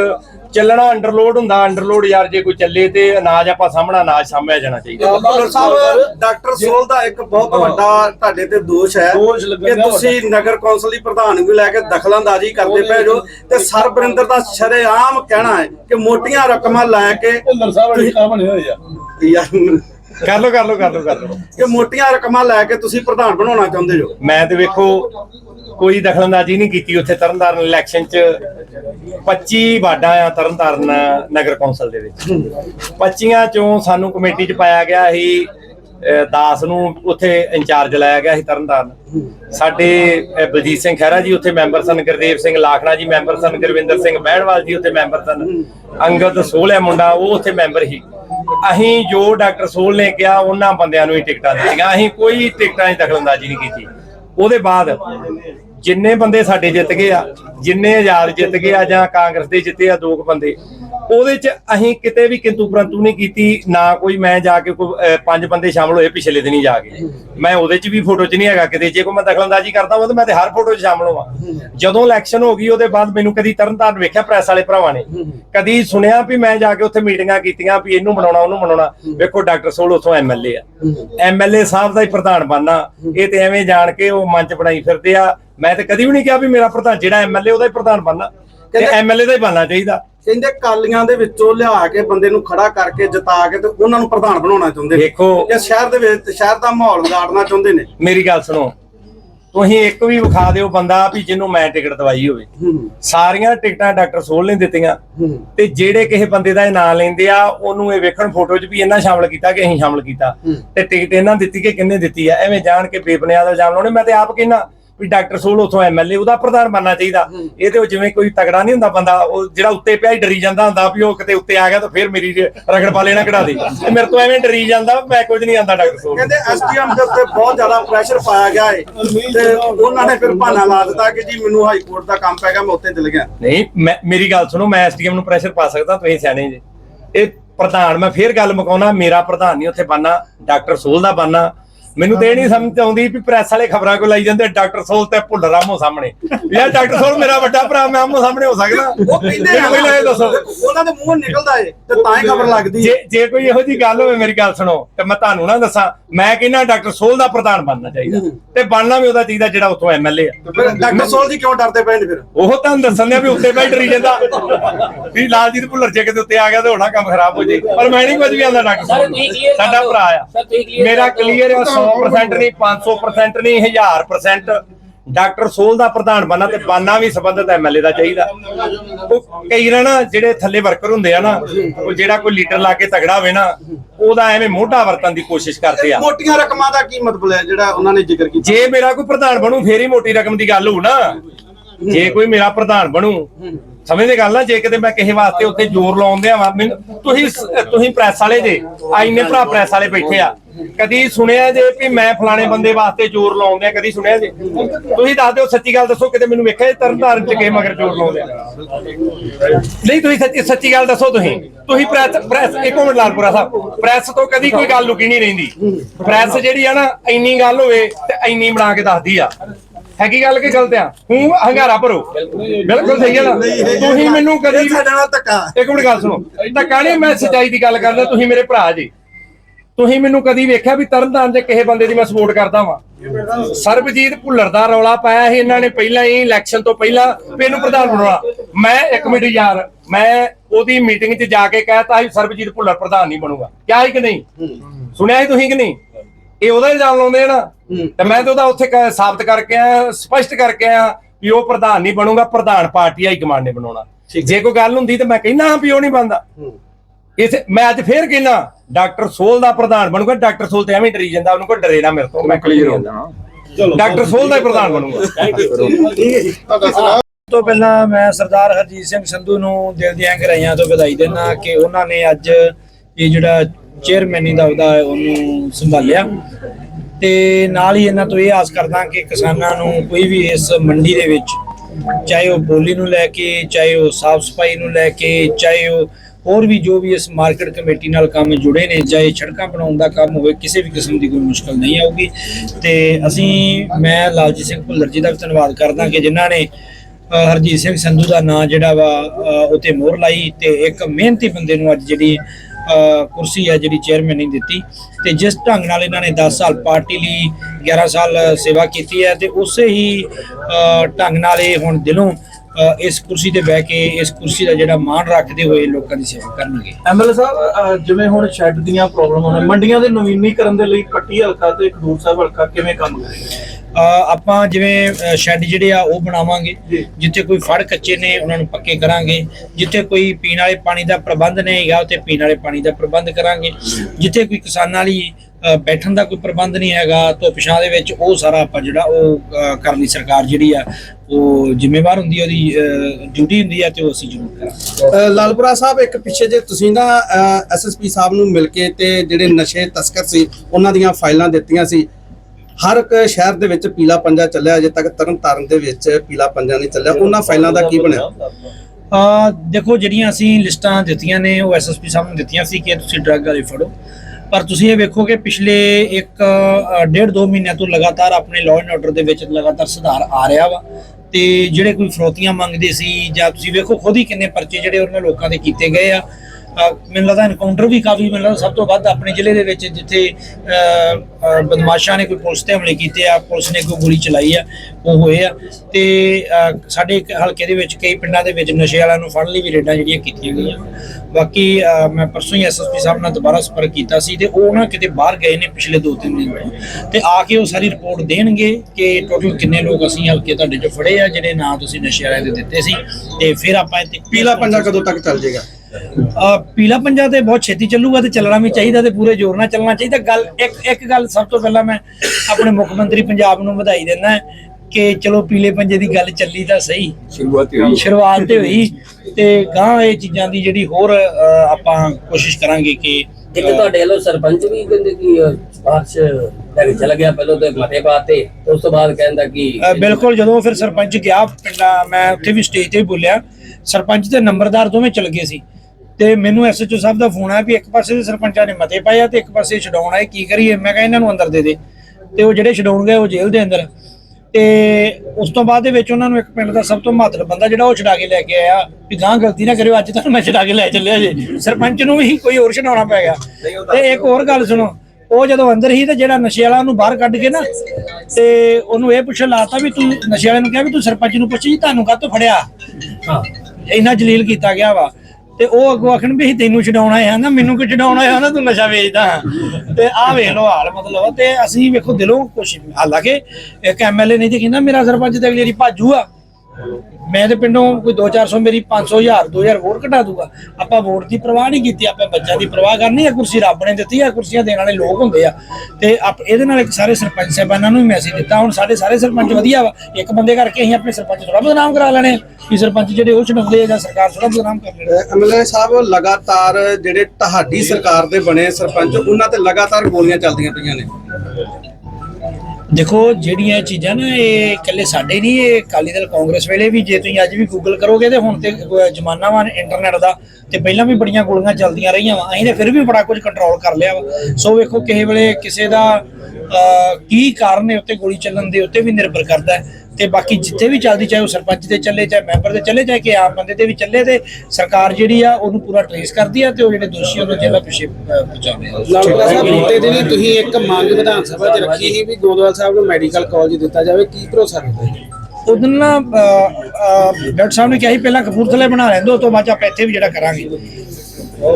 ਚੱਲਣਾ ਅੰਡਰਲੋਡ ਹੁੰਦਾ ਅੰਡਰਲੋਡ ਯਾਰ ਜੇ ਕੋਈ ਚੱਲੇ ਤੇ ਅਨਾਜ ਆਪਾਂ ਸਾਹਮਣਾ ਅਨਾਜ ਸਾਂਭਿਆ ਜਾਣਾ ਚਾਹੀਦਾ। ਭੁੱਲਰ ਸਾਹਿਬ ਡਾਕਟਰ ਸੋਲ ਦਾ ਇੱਕ ਬਹੁਤ ਵੱਡਾ ਤੁਹਾਡੇ ਤੇ ਦੋਸ਼ ਹੈ ਕਿ ਤੁਸੀਂ ਨਗਰ ਕੌਂਸਲ ਦੀ ਪ੍ਰਧਾਨਗੀ ਨੂੰ ਲੈ ਕੇ ਦਖਲਅੰਦਾਜ਼ੀ ਕਰਦੇ ਪਏ ਜੋ ਤੇ ਸਰਬਰਿੰਦਰ ਦਾ ਸ਼ਰੇਆਮ ਕਹਿਣਾ ਹੈ ਕਿ ਮੋਟੀਆਂ ਰਕਮਾਂ ਲੈ ਕੇ ਭੁੱਲਰ ਸਾਹਿਬ ਨੇ ਕੰਮ ਬਣੇ ਹੋਏ ਆ। ਯਾਰ, ਕਰ ਲੋ ਕਰ ਲੋ ਕਰ ਲੋ ਕਰ ਲੋ ਕਿ ਮੋਟੀਆਂ ਰਕਮਾਂ ਲੈ ਕੇ ਤੁਸੀਂ ਪ੍ਰਧਾਨ ਬਣਾਉਣਾ ਚਾਹੁੰਦੇ ਜੋ ਮੈਂ ਤੇ ਵੇਖੋ ਕੋਈ ਦਖਲਅੰਦਾਜ਼ੀ ਨਹੀਂ ਕੀਤੀ ਉੱਥੇ ਤਰਨਤਾਰਨ ਇਲੈਕਸ਼ਨ 'ਚ। 25 ਵਾਰਡਾਂ ਆ ਤਰਨਤਾਰਨ ਨਗਰ ਕੌਂਸਲ ਦੇ ਵਿੱਚ। 25 ਚੋਂ ਸਾਨੂੰ ਕਮੇਟੀ 'ਚ ਪਾਇਆ ਗਿਆ ਸੀ ਦਾਸ ਨੂੰ ਉੱਥੇ ਇੰਚਾਰਜ ਲਾਇਆ ਗਿਆ ਸੀ ਤਰਨਤਾਰਨ। ਸਾਡੇ ਬਲਜੀਤ ਸਿੰਘ ਖਹਿਰਾ ਜੀ ਉੱਥੇ ਮੈਂਬਰ ਸਨ, ਗੁਰਦੇਵ ਸਿੰਘ ਲਾਖਣਾ ਜੀ ਮੈਂਬਰ ਸਨ, ਗੁਰਵਿੰਦਰ ਸਿੰਘ ਬਹਿੜਵਾਲ ਜੀ ਉੱਥੇ ਮੈਂਬਰ ਸਨ। ਅੰਗਦ ਸੋਹਲਿਆ ਮੁੰਡਾ, ਉਹ ਉੱਥੇ ਮੈਂਬਰ ਸੀ। ਅਸੀਂ ਜੋ ਡਾਕਟਰ ਸੋਲ ਨੇ ਕਿਹਾ, ਉਹਨਾਂ ਬੰਦਿਆਂ ਨੂੰ ਹੀ ਟਿਕਟਾਂ ਦਿੱਤੀਆਂ। ਅਸੀਂ ਕੋਈ ਟਿਕਟਾਂ 'ਚ ਦਖਲਅੰਦਾਜ਼ੀ ਨਹੀਂ ਕੀਤੀ। ਉਹਦੇ ਬਾਅਦ ਜਿੰਨੇ ਬੰਦੇ ਸਾਡੇ ਜਿੱਤ ਗਏ ਆ, ਜਿੰਨੇ ਆਜ਼ਾਦ ਜਿੱਤ ਗਏ ਆ ਜਾਂ ਕਾਂਗਰਸ ਦੇ ਜਿੱਤੇ ਆ ਦੋ ਕੁ ਬੰਦੇ ਉਹਦੇ ਚ ਅਸੀਂ ਕਿਤੇ ਵੀ ਕਿੰਤੂ ਪਰੰਤੂ ਨਹੀਂ ਕੀਤੀ ਨਾ ਕੋਈ ਮੈਂ ਜਾ ਕੇ ਕੋਈ ਪੰਜ ਬੰਦੇ ਸ਼ਾਮਲ ਹੋਏ ਪਿਛਲੇ ਦਿਨੀ ਜਾ ਕੇ। ਮੈਂ ਉਹਦੇ ਚ ਵੀ ਫੋਟੋ ਚ ਨਹੀਂ ਹੈਗਾ ਕਿਤੇ। ਜੇ ਕੋਈ ਮੈਂ ਦਖਲਅੰਦਾਜ਼ੀ ਕਰਦਾ ਹਾਂ ਤਾਂ ਮੈਂ ਤੇ ਹਰ ਫੋਟੋ 'ਚ ਸ਼ਾਮਲ ਹੋਵਾਂ। ਜਦੋਂ ਇਲੈਕਸ਼ਨ ਹੋ ਗਈ ਉਹਦੇ ਬਾਅਦ ਮੈਨੂੰ ਕਦੀ ਤਰਨਤਾਰਨ ਵੇਖਿਆ ਪ੍ਰੈਸ ਵਾਲੇ ਭਰਾਵਾਂ ਨੇ। ਕਦੀ ਸੁਣਿਆ ਵੀ ਮੈਂ ਜਾ ਕੇ ਉੱਥੇ ਮੀਟਿੰਗਾਂ ਕੀਤੀਆਂ ਵੀ ਇਹਨੂੰ ਬਣਾਉਣਾ ਉਹਨੂੰ ਬਣਾਉਣਾ ਵੇਖੋ ਡਾਕਟਰ ਸੋਲ ਉੱਥੋਂ ਐਮਐਲਏ ਆ। ਐਮਐਲਏ ਸਾਹਿਬ ਦਾ ਹੀ ਪ੍ਰਧਾਨ ਬਣਨਾ। ਇਹ ਤੇ ਐਵੇਂ ਜਾਣ ਕੇ ਉਹ ਮੰਚ ਬਣਾਈ ਫਿਰਦੇ ਆ। ਮੈਂ ਤੇ ਕਦੀ ਵੀ ਨਹੀਂ ਕਿਹਾ ਵੀ ਮੇਰਾ ਪ੍ਰਧਾਨ ਜਿਹੜਾ ਐਮਐਲਏ ਉਹਦਾ ਹੀ ਪ੍ਰਧਾਨ ਬਣਨਾ। ਤੇ ਐਮਐਲਏ ਦਾ ਹੀ ਬਣਨਾ ਚਾਹੀਦਾ। ਕਹਿੰਦੇ ਕਾਲੀਆਂ ਦੇ ਵਿੱਚੋਂ ਲਿਆ ਕੇ ਬੰਦੇ ਨੂੰ ਖੜਾ ਕਰਕੇ ਜਿਤਾ ਕੇ ਤੇ ਉਹਨਾਂ ਨੂੰ ਪ੍ਰਧਾਨ ਬਣਾਉਣਾ ਚਾਹੁੰਦੇ ਨੇ। ਦੇਖੋ ਕਿ ਸ਼ਹਿਰ ਦੇ ਵਿੱਚ ਸ਼ਹਿਰ ਦਾ ਮਾਹੌਲ ਵਿਗਾੜਨਾ ਚਾਹੁੰਦੇ ਨੇ। ਮੇਰੀ ਗੱਲ ਸੁਣੋ। ਤੁਸੀਂ ਇੱਕ ਵੀ ਵਿਖਾ ਦਿਓ ਬੰਦਾ ਵੀ ਜਿਹਨੂੰ ਮੈਂ ਟਿਕਟ ਦਵਾਈ ਹੋਵੇ। ਹੂੰ। ਸਾਰੀਆਂ ਟਿਕਟਾਂ ਡਾਕਟਰ ਸੋਲ ਨੇ ਦਿੱਤੀਆਂ। ਹੂੰ। ਤੇ ਜਿਹੜੇ ਕਿਸੇ ਬੰਦੇ ਦਾ ਇਹ ਨਾਂ ਲੈਂਦੇ ਆ ਉਹਨੂੰ ਇਹ ਵੇਖਣ ਫੋਟੋ 'ਚ ਵੀ ਇਹਨਾਂ ਸ਼ਾਮਲ ਕੀਤਾ ਕਿ ਅਸੀਂ ਸ਼ਾਮਲ ਕੀਤਾ। ਤੇ ਟਿਕਟ ਇਹਨਾਂ ਦਿੱਤੀ ਕਿ ਕਿੰਨੇ ਦਿੱਤੀ ਆ? ਐਵੇਂ ਜਾਣ ਕੇ ਬੇਬੁਨਿਆਦ ਇਲਜ਼ਾਮ ਲਾਉਣੇ। ਮੈਂ ਤੇ ਆਪ ਕਹਿੰਦਾ ਵੀ ਡਾਕਟਰ ਸੋਲ ਉਥੋਂ ਐਮਐਲਏ ਉਹਦਾ ਪ੍ਰਧਾਨ ਬਣਨਾ ਚਾਹੀਦਾ। ਇਹ ਤੇ ਉਹ ਜਿਵੇਂ ਕੋਈ ਤਗੜਾ ਨਹੀਂ ਹੁੰਦਾ ਬੰਦਾ ਉਹ ਜਿਹੜਾ ਉੱਤੇ ਪਿਆ ਹੀ ਡਰੀ ਜਾਂਦਾ ਹੁੰਦਾ ਵੀ ਉਹ ਕਿਤੇ ਉੱਤੇ ਆ ਗਿਆ ਤਾਂ ਫਿਰ ਮੇਰੀ ਰਗੜ ਪਾ ਲੈਣਾ ਕਢਾ ਦੇ। ਤੇ ਮੇਰੇ ਤੋਂ ਐਵੇਂ ਡਰੀ ਜਾਂਦਾ ਮੈਂ ਕੁਝ ਨਹੀਂ ਆਂਦਾ ਡਾਕਟਰ ਸੋਲ ਕਹਿੰਦੇ ਐਸਡੀਐਮ ਦੇ ਉੱਤੇ ਬਹੁਤ ਜ਼ਿਆਦਾ ਪ੍ਰੈਸ਼ਰ ਪਾਇਆ ਗਿਆ ਹੈ ਤੇ ਉਹਨਾਂ ਨੇ ਫਿਰ ਬਹਾਨਾ ਲਾ ਦਿੱਤਾ ਕਿ ਜੀ ਮੈਨੂੰ ਹਾਈ ਕੋਰਟ ਦਾ ਕੰਮ ਪੈ ਗਿਆ ਮੈਂ ਉੱਥੇ ਚਲ ਗਿਆ। ਨਹੀਂ ਮੈਂ ਮੇਰੀ ਗੱਲ ਸੁਣੋ ਮੈਂ ਐਸਡੀਐਮ ਨੂੰ ਪ੍ਰੈਸ਼ਰ ਪਾ ਸਕਦਾ ਤੁਸੀਂ ਸਿਆਣੇ ਜੇ। ਇਹ ਪ੍ਰਧਾਨ ਮੈਂ ਫੇਰ ਗੱਲ ਮੁਕਾਉਣਾ ਮੇਰਾ ਪ੍ਰਧਾਨ ਨਹੀਂ ਉੱਥੇ ਬਣਨਾ ਡਾਕਟਰ ਸੋਲ ਦਾ ਬਣਨਾ। ਮੈਨੂੰ ਤੇ ਇਹ ਨਹੀਂ ਸਮਝ ਆਉਂਦੀ ਵੀ ਪ੍ਰੈਸ ਵਾਲੇ ਖਬਰਾਂ ਕੋ ਲਾਈ ਜਾਂਦੇ ਡਾਕਟਰ ਸੋਲ ਤੇ ਭੁੱਲਰ ਆਮੋ ਸਾਹਮਣੇ। ਯਾਰ ਡਾਕਟਰ ਸੋਲ ਮੇਰਾ ਵੱਡਾ ਭਰਾ ਮੈਂ ਆਮੋ ਸਾਹਮਣੇ ਹੋ ਸਕਦਾ। ਉਹ ਕਹਿੰਦੇ ਮੈਨੂੰ ਪਹਿਲਾਂ ਇਹ ਦੱਸੋ। ਉਹਨਾਂ ਦੇ ਮੂੰਹੋਂ ਨਿਕਲਦਾ ਏ ਤੇ ਤਾਂ ਹੀ ਖਬਰ ਲੱਗਦੀ ਜੇ ਹੈ ਜੇ ਕੋਈ ਇਹੋ ਜੀ ਗੱਲ ਹੋਵੇ ਮੇਰੀ ਗੱਲ ਸੁਣੋ ਤੇ ਮੈਂ ਤੁਹਾਨੂੰ ਨਾ ਦੱਸਾਂ ਮੈਂ ਕਹਿੰਦਾ ਡਾਕਟਰ ਸੋਲ ਦਾ ਪ੍ਰਧਾਨ ਬਣਨਾ ਚਾਹੀਦਾ। ਤੇ ਬਣਨਾ ਵੀ ਉਹਦਾ ਚਾਹੀਦਾ ਜਿਹੜਾ ਉੱਥੋਂ ਐਮਐਲਏ ਆ। ਫਿਰ ਡਾਕਟਰ ਸੋਲ ਜੀ ਕਿਉਂ ਡਰਦੇ ਪਏ ਨੇ ਫਿਰ? ਉਹ ਤੁਹਾਨੂੰ ਦੱਸਣ ਦਿਆ ਵੀ ਉੱਤੇ ਬੈਠ ਡਰੀ ਜਾਂਦਾ। ਵੀ ਲਾਲਜੀਤ ਭੁੱਲਰ ਜੇ ਕਿਤੇ ਉੱਤੇ ਆ ਗਿਆ ਤੇ ਹੋਣਾ ਕੰਮ ਖਰਾਬ ਹੋ ਜੇ। ਪਰ ਮੈਂ ਨਹੀਂ ਕੁਝ ਵੀ ਆਂਦਾ ਡਾਕਟਰ ਸਾਡਾ। ਭਰਾ ਆ। ਮੇਰਾ। ਕਲੀਅਰ ਆ 100% ਨਹੀਂ 500% ਨਹੀਂ 1000% ਡਾਕਟਰ ਸੋਲ ਦਾ ਪ੍ਰਧਾਨ ਬਣਨਾ ਤੇ ਬਾਨਾ ਵੀ ਸੰਬੰਧਿਤ ਐਮਐਲਏ ਦਾ ਚਾਹੀਦਾ। ਉਹ ਕਈ ਨਾ ਜਿਹੜੇ ਥੱਲੇ ਵਰਕਰ ਹੁੰਦੇ ਆ ਨਾ ਉਹ ਜਿਹੜਾ ਕੋਈ ਲੀਡਰ ਲਾ ਕੇ ਤਗੜਾ ਹੋਵੇ ਨਾ ਉਹਦਾ ਐਵੇਂ ਮੋਢਾ ਵਰਤਣ ਦੀ ਕੋਸ਼ਿਸ਼ ਕਰਦੇ ਆ। ਮੋਟੀਆਂ ਰਕਮਾਂ ਦਾ ਕੀ ਮਤਲਬ ਹੈ ਜਿਹੜਾ ਉਹਨਾਂ ਨੇ ਜ਼ਿਕਰ ਕੀਤਾ? ਜੇ ਮੇਰਾ ਕੋਈ ਪ੍ਰਧਾਨ ਬਣੂ ਫੇਰ ਹੀ ਮੋਟੀ ਰਕਮ ਦੀ ਗੱਲ ਹੋਊ ਨਾ। ਜੇ ਕੋਈ ਮੇਰਾ ਪ੍ਰਧਾਨ ਬਣੂ ਸਮਝਦੇ ਗੱਲ ਨਾ ਜੇ ਕਿਤੇ ਮੈਂ ਕਿਸੇ ਵਾਸਤੇ ਉੱਥੇ ਜ਼ੋਰ ਲਾਉਂਦੇ ਆ ਤੁਸੀਂ ਤੁਸੀਂ ਪ੍ਰੈਸ ਵਾਲੇ ਜੇ ਆ ਇੰਨੇ ਭਰਾ ਪ੍ਰੈਸ ਵਾਲੇ ਬੈਠੇ ਆ। ਕਦੀ ਸੁਣਿਆ ਜੇ ਵੀ ਮੈਂ ਫਲਾਣੇ ਬੰਦੇ ਵਾਸਤੇ ਜ਼ੋਰ ਲਾਉਂਦੇ ਆ ਕਦੀ ਸੁਣਿਆ ਜੇ? ਤੁਸੀਂ ਦੱਸ ਦਿਓ ਸੱਚੀ ਗੱਲ ਦੱਸੋ ਕਿਤੇ ਮੈਨੂੰ ਵੇਖਿਆ ਤਰਨ ਤਾਰਨ ਚ ਕੇ ਮਗਰ ਜ਼ੋਰ ਲਾਉਂਦੇ ਆ? ਨਹੀਂ ਤੁਸੀਂ ਸੱਚੀ ਸੱਚੀ ਗੱਲ ਦੱਸੋ ਤੁਸੀਂ। ਤੁਸੀਂ ਪ੍ਰੈਸ ਪ੍ਰੈਸ ਇੱਕ ਮਿੰਟ ਲਾਲਪੁਰਾ ਸਾਹਿਬ ਪ੍ਰੈਸ ਤੋਂ ਕਦੀ ਕੋਈ ਗੱਲ ਲੁਕੀ ਨਹੀਂ ਰਹਿੰਦੀ। ਪ੍ਰੈਸ ਜਿਹੜੀ ਆ ਨਾ ਇੰਨੀ ਗੱਲ ਹੋਵੇ ਤੇ ਇੰਨੀ ਬਣਾ ਕੇ ਦੱਸਦੀ ਆ। ਹੈਗੀ ਗੱਲ ਕਿ ਗਲਤ ਆ? ਹੂੰ ਹੰਗਾਰਾ ਭਰੋ। ਬਿਲਕੁਲ ਸਹੀ ਨਾ। ਤੁਸੀਂ ਮੈਨੂੰ ਕਦੀ ਸਾਡੇ ਨਾਲ ਧੱਕਾ। ਇੱਕ ਮਿੰਟ ਗੱਲ ਸੁਣੋ। ਧੱਕਾ ਨਹੀਂ ਮੈਂ ਸੱਚਾਈ ਦੀ ਗੱਲ ਕਰਦਾ ਤੁਸੀਂ ਮੇਰੇ ਭਰਾ ਜੀ। ਤੁਸੀਂ ਮੈਨੂੰ ਕਦੀ ਵੇਖਿਆ ਵੀ ਤਰਨਤਾਰਨ ਦੇ ਕਿਸੇ ਬੰਦੇ ਦੀ ਮੈਂ ਸਪੋਰਟ ਕਰਦਾ ਵਾਂ? ਸਰਬਜੀਤ ਭੁੱਲਰ ਦਾ ਰੌਲਾ ਪਾਇਆ ਸੀ ਇਹਨਾਂ ਨੇ ਪਹਿਲਾਂ ਹੀ ਇਲੈਕਸ਼ਨ ਤੋਂ ਪਹਿਲਾਂ ਵੀ ਇਹਨੂੰ ਪ੍ਰਧਾਨ ਬਣਾਉਣਾ। ਮੈਂ ਇੱਕ ਮਿੰਟ ਯਾਰ ਮੈਂ ਉਹਦੀ ਮੀਟਿੰਗ 'ਚ ਜਾ ਕੇ ਕਹਿਤਾ ਸੀ ਸਰਬਜੀਤ ਭੁੱਲਰ ਪ੍ਰਧਾਨ ਨਹੀਂ ਬਣੂਗਾ। ਕਿਹਾ ਸੀ ਕਿ ਨਹੀਂ? ਸੁਣਿਆ ਸੀ ਤੁਸੀਂ ਕਿ ਨਹੀਂ? ਇਹ ਉਹਦਾ ਇਲਜ਼ਾਮ ਲਾਉਂਦੇ ਆ ਨਾ। ਤੇ ਮੈਂ ਤਾਂ ਉਹਦਾ ਉੱਥੇ ਸਾਬਤ ਕਰਕੇ ਆਇਆ ਸਪਸ਼ਟ ਕਰਕੇ ਆਇਆ ਵੀ ਉਹ ਪ੍ਰਧਾਨ ਨਹੀਂ ਬਣੂਗਾ ਪ੍ਰਧਾਨ ਪਾਰਟੀ ਹਾਈ ਕਮਾਂਡ ਨੇ ਬਣਾਉਣਾ। ਜੇ ਕੋਈ ਗੱਲ ਹੁੰਦੀ ਤਾਂ ਮੈਂ ਕਹਿੰਦਾ ਹਾਂ ਵੀ ਉਹ ਨਹੀਂ ਬਣਦਾ। ਇਸ ਮੈਂ ਅੱਜ ਫੇਰ ਕਹਿੰਦਾ ਡਾਕਟਰ ਸੋਲ ਦਾ ਪ੍ਰਧਾਨ ਬਣੂਗਾ ਡਾਕਟਰ ਸੋਲ ਤੇ ਐਵੇਂ ਡਰੀ ਜਾਂਦਾ ਉਹਨੂੰ ਕੋਈ ਡਰੇ ਨਾ ਮੇਰੇ ਤੋਂ ਮੈਂ ਕਲੀਅਰ ਹੋ ਜਾਣਾ ਡਾਕਟਰ ਸੋਲ ਦਾ ਹੀ ਪ੍ਰਧਾਨ ਬਣੂਗਾ। ਤੁਹਾਡਾ ਸੁਣਾ ਤੋਂ ਪਹਿਲਾਂ ਮੈਂ ਸਰਦਾਰ ਹਰਜੀਤ ਸਿੰਘ ਸੰਧੂ ਨੂੰ ਦਿਲ ਦੀਆਂ ਗਹਿਰਾਈਆਂ ਤੋਂ ਵਧਾਈ ਦਿੰਦਾ ਕਿ ਉਹਨਾਂ ਨੇ ਅੱਜ ਇਹ ਜਿਹੜਾ ਚੇਅਰਮੈਨੀ ਦਾ ਅਹੁਦਾ ਹੈ ਉਹਨੂੰ ਸੰਭਾਲਿਆ। ਤੇ ਨਾਲ ਹੀ ਇਹਨਾਂ ਤੋਂ ਇਹ ਆਸ ਕਰਦਾ ਕਿ ਕਿਸਾਨਾਂ ਨੂੰ ਕੋਈ ਵੀ ਇਸ ਮੰਡੀ ਦੇ ਵਿੱਚ ਚਾਹੇ ਉਹ ਬੋਲੀ ਨੂੰ ਲੈ ਕੇ ਚਾਹੇ ਉਹ ਸਾਫ਼ ਸਫ਼ਾਈ ਨੂੰ ਲੈ ਕੇ ਚਾਹੇ ਉਹ ਹੋਰ ਵੀ ਜੋ ਵੀ ਇਸ ਮਾਰਕੀਟ ਕਮੇਟੀ ਨਾਲ ਕੰਮ ਜੁੜੇ ਨੇ ਚਾਹੇ ਸੜਕਾਂ ਬਣਾਉਣ ਦਾ ਕੰਮ ਹੋਵੇ ਕਿਸੇ ਵੀ ਕਿਸਮ ਦੀ ਕੋਈ ਮੁਸ਼ਕਲ ਨਹੀਂ ਆਊਗੀ। ਤੇ ਅਸੀਂ ਮੈਂ ਲਾਲਜੀਤ ਸਿੰਘ ਭੁੱਲਰ ਜੀ ਦਾ ਵੀ ਧੰਨਵਾਦ ਕਰਦਾ ਕਿ ਜਿਨ੍ਹਾਂ ਨੇ ਹਰਜੀਤ ਸਿੰਘ ਸੰਧੂ ਦਾ ਨਾਂ ਜਿਹੜਾ ਵਾ ਅ, ਉਤੇ ਮੋਹਰ ਲਾਈ ਤੇ ਇੱਕ ਮਿਹਨਤੀ ਬੰਦੇ ਨੂੰ ਅੱਜ ਜਿਹੜੀ ਕੁਰਸੀ ਹੈ ਜਿਹੜੀ ਚੇਅਰਮੈਨ ਦਿੱਤੀ। ਤੇ ਜਿਸ ਢੰਗ ਨਾਲ ਇਹਨਾਂ ਨੇ 10 ਸਾਲ ਪਾਰਟੀ ਲਈ 11 ਸਾਲ ਸੇਵਾ ਕੀਤੀ ਹੈ ਤੇ ਉਸੇ ਹੀ ਢੰਗ ਨਾਲ ਇਹ ਹੁਣ ਦਿਲੋਂ ਇਸ ਕੁਰਸੀ ਤੇ ਬਹਿ ਕੇ ਇਸ ਕੁਰਸੀ ਦਾ ਜਿਹੜਾ ਮਾਣ ਰੱਖਦੇ ਹੋਏ ਲੋਕਾਂ ਦੀ ਸੇਵਾ ਕਰਨਗੇ। ਐਮਐਲਏ ਸਾਹਿਬ ਜਿਵੇਂ ਹੁਣ ਸ਼ੈੱਡ ਦੀਆਂ ਪ੍ਰੋਬਲਮ ਨੇ ਮੰਡੀਆਂ ਦੇ ਨਵੀਨੀਕਰਨ ਦੇ ਲਈ ਪੱਟੀ ਹਲਕਾ ਤੇ ਖਡੂਰ ਸਾਹਿਬ ਹਲਕਾ ਕਿਵੇਂ ਕੰਮ ਕਰੇਗਾ? ਆਪਾਂ ਜਿਵੇਂ ਸ਼ੈੱਡ ਜਿਹੜੇ ਆ ਉਹ ਬਣਾਵਾਂਗੇ ਜਿੱਥੇ ਕੋਈ ਫੜ ਕੱਚੇ ਨੇ ਉਹਨਾਂ ਨੂੰ ਪੱਕੇ ਕਰਾਂਗੇ। ਜਿੱਥੇ ਕੋਈ ਪੀਣ ਵਾਲੇ ਪਾਣੀ ਦਾ ਪ੍ਰਬੰਧ ਨਹੀਂ ਹੈਗਾ ਉੱਥੇ ਪੀਣ ਵਾਲੇ ਪਾਣੀ ਦਾ ਪ੍ਰਬੰਧ ਕਰਾਂਗੇ। ਜਿੱਥੇ ਕੋਈ ਕਿਸਾਨਾਂ ਲਈ ਬੈਠਣ ਦਾ ਕੋਈ ਪ੍ਰਬੰਧ ਨਹੀਂ ਹੈਗਾ ਧੁੱਪ ਛਾਂ ਦੇ ਵਿੱਚ ਉਹ ਸਾਰਾ ਆਪਾਂ ਜਿਹੜਾ ਉਹ ਕਰਨ ਲਈ ਸਰਕਾਰ ਜਿਹੜੀ ਆ ਉਹ ਜ਼ਿੰਮੇਵਾਰ ਹੁੰਦੀ ਹੈ ਉਹਦੀ ਡਿਊਟੀ ਹੁੰਦੀ ਹੈ ਤੇ ਉਹ ਅਸੀਂ ਜ਼ਰੂਰ ਕਰਾਂਗੇ। ਲਾਲਪੁਰਾ ਸਾਹਿਬ ਇੱਕ ਪਿੱਛੇ ਜੇ ਤੁਸੀਂ ਨਾ ਐਸਐਸਪੀ ਸਾਹਿਬ ਨੂੰ ਮਿਲ ਕੇ ਤੇ ਜਿਹੜੇ ਨਸ਼ੇ ਤਸਕਰ ਸੀ ਉਹਨਾਂ ਦੀਆਂ ਫਾਈਲਾਂ ਦਿੱਤੀਆਂ ਸੀ ਹਰ ਇੱਕ ਸ਼ਹਿਰ ਦੇ ਵਿੱਚ ਪੀਲਾ ਪੰਜਾ ਚੱਲਿਆ ਅਜੇ ਤੱਕ ਤਰਨ ਤਾਰਨ ਦੇ ਵਿੱਚ ਪੀਲਾ ਪੰਜਾ ਨਹੀਂ ਚੱਲਿਆ ਉਹਨਾਂ ਫਾਈਲਾਂ ਦਾ ਕੀ ਬਣਿਆ? ਆ ਦੇਖੋ ਜਿਹੜੀਆਂ ਅਸੀਂ ਲਿਸਟਾਂ ਦਿੱਤੀਆਂ ਨੇ ਉਹ ਐਸਐਸਪੀ ਸਾਹਿਬ ਨੂੰ ਦਿੱਤੀਆਂ ਸੀ ਕਿ ਤੁਸੀਂ ਡਰੱਗ ਵਾਲੇ ਫੜੋ। ਪਰ ਤੁਸੀਂ ਇਹ ਵੇਖੋ ਕਿ ਪਿਛਲੇ ਇੱਕ ਡੇਢ ਦੋ ਮਹੀਨਿਆਂ ਤੋਂ ਲਗਾਤਾਰ ਆਪਣੇ ਲਾਅ ਐਂਡ ਆਰਡਰ ਦੇ ਵਿੱਚ ਲਗਾਤਾਰ ਸੁਧਾਰ ਆ ਰਿਹਾ ਵਾ। ਤੇ ਜਿਹੜੇ ਕੋਈ ਫਰੋਤੀਆਂ ਮੰਗਦੇ ਸੀ ਜਾਂ ਤੁਸੀਂ ਵੇਖੋ ਖੁਦ ਹੀ ਕਿੰਨੇ ਪਰਚੇ ਜਿਹੜੇ ਉਹਨਾਂ ਲੋਕਾਂ ਦੇ ਕੀਤੇ ਗਏ ਆ। ਮੈਨੂੰ ਲੱਗਦਾ ਐਨਕਾਊਂਟਰ ਵੀ ਕਾਫੀ ਮੈਨੂੰ ਲੱਗਦਾ ਸਭ ਤੋਂ ਵੱਧ ਆਪਣੇ ਜ਼ਿਲ੍ਹੇ ਦੇ ਵਿੱਚ ਜਿੱਥੇ ਬਦਮਾਸ਼ਾਂ ਨੇ ਕੋਈ ਪੁਲਿਸ ਤੇ ਹਮਲੇ ਕੀਤੇ ਆ, ਪੁਲਿਸ ਨੇ ਕੋਈ ਗੋਲੀ ਚਲਾਈ ਆ, ਉਹ ਹੋਏ ਆ। ਤੇ ਸਾਡੇ ਹਲਕੇ ਦੇ ਵਿੱਚ ਕਈ ਪਿੰਡਾਂ ਦੇ ਵਿੱਚ ਨਸ਼ੇ ਵਾਲਿਆਂ ਨੂੰ ਫੜਨ ਲਈ ਵੀ ਰੇਡਾਂ ਜਿਹੜੀਆਂ ਕੀਤੀਆਂ ਗਈਆਂ। ਬਾਕੀ ਮੈਂ ਪਰਸੋਂ ਹੀ ਐਸਐਸਪੀ ਸਾਹਿਬ ਨਾਲ ਦੁਬਾਰਾ ਸੰਪਰਕ ਕੀਤਾ ਸੀ ਤੇ ਉਹ ਨਾ ਕਿਤੇ ਬਾਹਰ ਗਏ ਨੇ ਪਿਛਲੇ 2-3 ਦਿਨ ਤੋਂ। ਤੇ ਆ ਕੇ ਉਹ ਸਾਰੀ ਰਿਪੋਰਟ ਦੇਣਗੇ ਕਿ ਟੋਟਲ ਕਿੰਨੇ ਲੋਕ ਅਸੀਂ ਹਲਕੇ ਤੁਹਾਡੇ ਚ ਫੜੇ ਆ, ਜਿਹੜੇ ਨਾਂ ਤੁਸੀਂ ਨਸ਼ੇ ਵਾਲਿਆਂ ਦੇ ਦਿੱਤੇ ਸੀ। ਤੇ ਫਿਰ ਆਪਾਂ ਇੱਥੇ ਪੀਲਾ ਪੰਜਾ ਕਦੋਂ ਤੱਕ ਚੱਲ ਜਾਏਗਾ? ਪੀਲਾ ਪੰਜਾ ਤੇ ਬਹੁਤ ਛੇਤੀ ਚੱਲੂਗਾ ਤੇ ਚੱਲਣਾ ਵੀ ਚਾਹੀਦਾ ਤੇ ਪੂਰੇ ਜ਼ੋਰ ਨਾਲ ਚੱਲਣਾ ਚਾਹੀਦਾ। ਗੱਲ ਇੱਕ ਇੱਕ ਗੱਲ ਸਭ ਤੋਂ ਪਹਿਲਾਂ ਮੈਂ ਆਪਣੇ ਮੁੱਖ ਮੰਤਰੀ ਪੰਜਾਬ ਨੂੰ ਵਧਾਈ ਦਿੰਦਾ ਕਿ ਚਲੋ ਪੀਲੇ ਪੰਜੇ ਦੀ ਗੱਲ ਚੱਲੀ ਤਾਂ ਸਹੀ। ਸ਼ੁਰੂਆਤ ਹੋਈ। ਸ਼ੁਰੂਆਤ ਤੇ ਹੋਈ ਤੇ ਗਾਂ ਇਹ ਚੀਜ਼ਾਂ ਦੀ ਜਿਹੜੀ ਹੋਰ ਆਪਾਂ ਕੋਸ਼ਿਸ਼ ਕਰਾਂਗੇ ਕਿ ਇੱਕ ਤੁਹਾਡੇ ਵੱਲੋਂ ਸਰਪੰਚ ਵੀ ਕਹਿੰਦੇ ਕਿ ਬਾਰਿਸ਼ ਲੈ ਕੇ ਚਲਾ ਗਿਆ ਪਹਿਲਾਂ ਤੇ ਮਤੇ ਪਾਤੇ ਤੇ ਉਸ ਤੋਂ ਬਾਅਦ ਕਹਿੰਦਾ ਕਿ ਬਿਲਕੁਲ ਜਦੋਂ ਫਿਰ ਸਰਪੰਚ ਗਿਆ ਪਿੰਡਾਂ ਮੈਂ ਉੱਥੇ ਵੀ ਸਟੇਜ ਤੇ ਬੋਲਿਆ। ਸਰਪੰਚ ਤੇ ਨੰਬਰਦਾਰ ਦੋਵੇਂ ਚਲ ਗਏ ਸੀ। ਤੇ ਮੈਨੂੰ ਐਸਐਚਓ ਸਾਹਿਬ ਦਾ ਫੋਨ ਆਇਆ ਵੀ ਇੱਕ ਪਾਸੇ ਦੇ ਸਰਪੰਚਾਂ ਨੇ ਮਤੇ ਪਾਏ ਆ ਤੇ ਇੱਕ ਪਾਸੇ ਛਡਾਉਣ ਆਏ ਕੀ ਕਰੀਏ? ਮੈਂ ਕਿਹਾ ਇਹਨਾਂ ਨੂੰ ਅੰਦਰ ਦੇ ਦੇ। ਤੇ ਉਹ ਜਿਹੜੇ ਛਡਾਉਣ ਗਏ ਉਹ ਜੇਲ੍ਹ ਦੇ ਅੰਦਰ। ਤੇ ਉਸ ਤੋਂ ਬਾਅਦ ਦੇ ਵਿੱਚ ਉਹਨਾਂ ਨੂੰ ਇੱਕ ਪਿੰਡ ਦਾ ਸਭ ਤੋਂ ਮਹੱਤਵ ਬੰਦਾ ਜਿਹੜਾ ਉਹ ਛਡਾ ਕੇ ਲੈ ਕੇ ਆਇਆ। ਵੀ ਗਾਂ ਗਲਤੀ ਨਾ ਕਰਿਓ ਅੱਜ ਤੱਕ ਮੈਂ ਛਡਾ ਕੇ ਲੈ ਚੱਲਿਆ ਜੇ। ਸਰਪੰਚ ਨੂੰ ਵੀ ਕੋਈ ਹੋਰ ਛਡਾਉਣਾ ਪੈ ਗਿਆ। ਤੇ ਇੱਕ ਹੋਰ ਗੱਲ ਸੁਣੋ ਉਹ ਜਦੋਂ ਅੰਦਰ ਹੀ ਤੇ ਜਿਹੜਾ ਨਸ਼ੇ ਵਾਲਾ ਉਹਨੂੰ ਬਾਹਰ ਕੱਢ ਕੇ ਨਾ ਤੇ ਉਹਨੂੰ ਇਹ ਪੁੱਛਣ ਲਾਤਾ ਵੀ ਤੂੰ ਨਸ਼ੇ ਵਾਲੇ ਨੂੰ ਕਿਹਾ ਵੀ ਤੂੰ ਸਰਪੰਚ ਨੂੰ ਪੁੱਛੀ ਤੁਹਾਨੂੰ ਕਾਹਤੋਂ ਫੜਿਆ? ਹਾਂ। ਇੰਨਾ ਜਲੀਲ ਕੀਤਾ ਗਿਆ ਵਾ। ਤੇ ਉਹ ਅੱਗੋਂ ਆਖਣ ਵੀ ਅਸੀਂ ਤੈਨੂੰ ਛਡਾਉਣਾ ਹੈ ਨਾ, ਮੈਨੂੰ ਕਿ ਛਡਾਉਣਾ ਹੈ ਨਾ, ਤੂੰ ਨਸ਼ਾ ਵੇਚਦਾ ਤੇ ਆਹ ਵੇਖ ਲੋ ਹਾਲ ਮਤਲਬ ਤੇ ਅਸੀਂ ਵੇਖੋ ਦਿਲੋਂ ਕੁਛ ਹਾਲਾਂਕਿ ਇੱਕ ਐਮਐਲਏ ਨਹੀਂ ਤੇ ਕਹਿੰਦਾ ਮੇਰਾ ਸਰਪੰਚ ਤੇ ਅਗਲੀ ਵਾਰੀ ਭਾਜੂ ਆ। ਮੈਂ ਤੇ ਪਿੰਡੋਂ ਕੋਈ 2-400 ਮੇਰੀ 500 ਹਜ਼ਾਰ 2000 ਵੋਟ ਘਟਾ ਦੂਗਾ। ਆਪਾਂ ਵੋਟ ਦੀ ਪਰਵਾਹ ਨਹੀਂ ਕੀਤੀ, ਆਪਾਂ ਬੱਚਿਆਂ ਦੀ ਪਰਵਾਹ ਕਰਨੀ ਹੈ ਕੁਰਸੀ ਰੱਬ ਨੇ ਦਿੱਤੀ ਆ, ਕੁਰਸੀਆਂ ਦੇਣ ਵਾਲੇ ਲੋਕ ਹੁੰਦੇ ਆ। ਤੇ ਆਪ, ਇਹਦੇ ਨਾਲ ਇੱਕ ਸਾਰੇ ਸਰਪੰਚ ਸਾਹਿਬਾਨਾਂ ਨੂੰ ਵੀ ਮੈਸੇਜ ਦਿੱਤਾ, ਹੁਣ ਸਾਡੇ ਸਾਰੇ ਸਰਪੰਚ ਵਧੀਆ ਵਾ। ਇੱਕ ਬੰਦੇ ਕਰਕੇ ਅਸੀਂ ਆਪਣੇ ਸਰਪੰਚ ਥੋੜਾ ਬਦਨਾਮ ਕਰਾ ਲੈਣੇ ਕਿ ਸਰਪੰਚ ਜਿਹੜੇ ਉਹ ਛਡਾਉਂਦੇ ਆ ਜਾਂ ਸਰਕਾਰ ਥੋੜਾ ਬਦਨਾਮ ਕਰ ਲੈਣੀ ਐਮਐਲਏ ਸਾਹਿਬ, ਲਗਾਤਾਰ ਜਿਹੜੇ ਤੁਹਾਡੀ ਸਰਕਾਰ ਦੇ ਬਣੇ ਸਰਪੰਚ, ਉਹਨਾਂ ਤੇ ਲਗਾਤਾਰ ਗੋਲੀਆਂ ਚੱਲਦੀਆਂ ਪਈਆਂ ਨੇ। ਦੇਖੋ ਜਿਹੜੀਆਂ ਇਹ ਚੀਜ਼ਾਂ ਨਾ ਇਹ ਇਕੱਲੇ ਸਾਡੇ ਨਹੀਂ ਇਹ ਅਕਾਲੀ ਦਲ ਕਾਂਗਰਸ ਵੇਲੇ ਵੀ ਜੇ ਤੁਸੀਂ ਅੱਜ ਵੀ ਗੂਗਲ ਕਰੋਗੇ ਤੇ ਹੁਣ ਤੇ ਜ਼ਮਾਨਾ ਵਾ ਇੰਟਰਨੈਟ ਦਾ ਤੇ ਪਹਿਲਾਂ ਵੀ ਬੜੀਆਂ ਗੋਲੀਆਂ ਚੱਲਦੀਆਂ ਰਹੀਆਂ ਵਾ ਅਸੀਂ ਤੇ ਫਿਰ ਵੀ ਬੜਾ ਕੁਝ ਕੰਟਰੋਲ ਕਰ ਲਿਆ ਵਾ। ਸੋ ਵੇਖੋ ਕਿਸੇ ਵੇਲੇ ਕਿਸੇ ਦਾ ਅਹ, ਕੀ ਕਾਰਨ ਹੈ ਉੱਤੇ ਗੋਲੀ ਚੱਲਣ ਦੇ ਉੱਤੇ ਵੀ ਨਿਰਭਰ ਕਰਦਾ ਹੈ। ਤੇ ਬਾਕੀ ਜਿੱਥੇ ਵੀ ਚੱਲਦੀ ਚਾਹੇ ਉਹ ਸਰਪੰਚ ਤੇ ਚੱਲੇ ਚਾਹੇ ਮੈਂਬਰ ਤੇ ਚੱਲੇ ਚਾਹੇ ਕਿ ਆਮ ਬੰਦੇ ਤੇ ਵੀ ਚੱਲੇ ਤੇ ਸਰਕਾਰ ਜਿਹੜੀ ਆ ਉਹਨੂੰ ਪੂਰਾ ਟ੍ਰੇਸ ਕਰਦੀ ਆ ਤੇ ਉਹ ਜਿਹੜੇ ਦੋਸ਼ੀ ਉਹਨੂੰ ਜੇਲ੍ਹਾਂ ਪਿੱਛੇ ਪਹੁੰਚਾਉਂਦੇ ਆ। ਲਾਲਪੁਰਾ ਸਾਹਿਬ ਬੀਤੇ ਦਿਨੀ ਤੁਸੀਂ ਇੱਕ ਮੰਗ ਵਿਧਾਨ ਸਭਾ 'ਚ ਰੱਖੀ ਸੀ ਵੀ ਗੋਦਵਾਲ ਸਾਹਿਬ ਨੂੰ ਮੈਡੀਕਲ ਕਾਲਜ ਦਿੱਤਾ ਜਾਵੇ ਕੀ ਭਰੋਸਾ ਰੱਖਦੇ ਉਦੋਂ ਨਾ ਡਾਕਟਰ ਸਾਹਿਬ ਨੇ ਕਿਹਾ ਸੀ ਪਹਿਲਾਂ ਕਪੂਰਥਲੇ ਬਣਾ ਉਸ ਤੋਂ ਬਾਅਦ ਆਪਾਂ ਇੱਥੇ ਵੀ ਜਿਹੜਾ ਕਰਾਂਗੇ।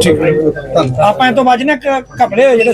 ਠੀਕ ਆਪਾਂ ਇਹ ਤੋਂ ਬਾਅਦ ਨਾ ਘਪਲੇ ਹੋਏ ਜਿਹੜੇ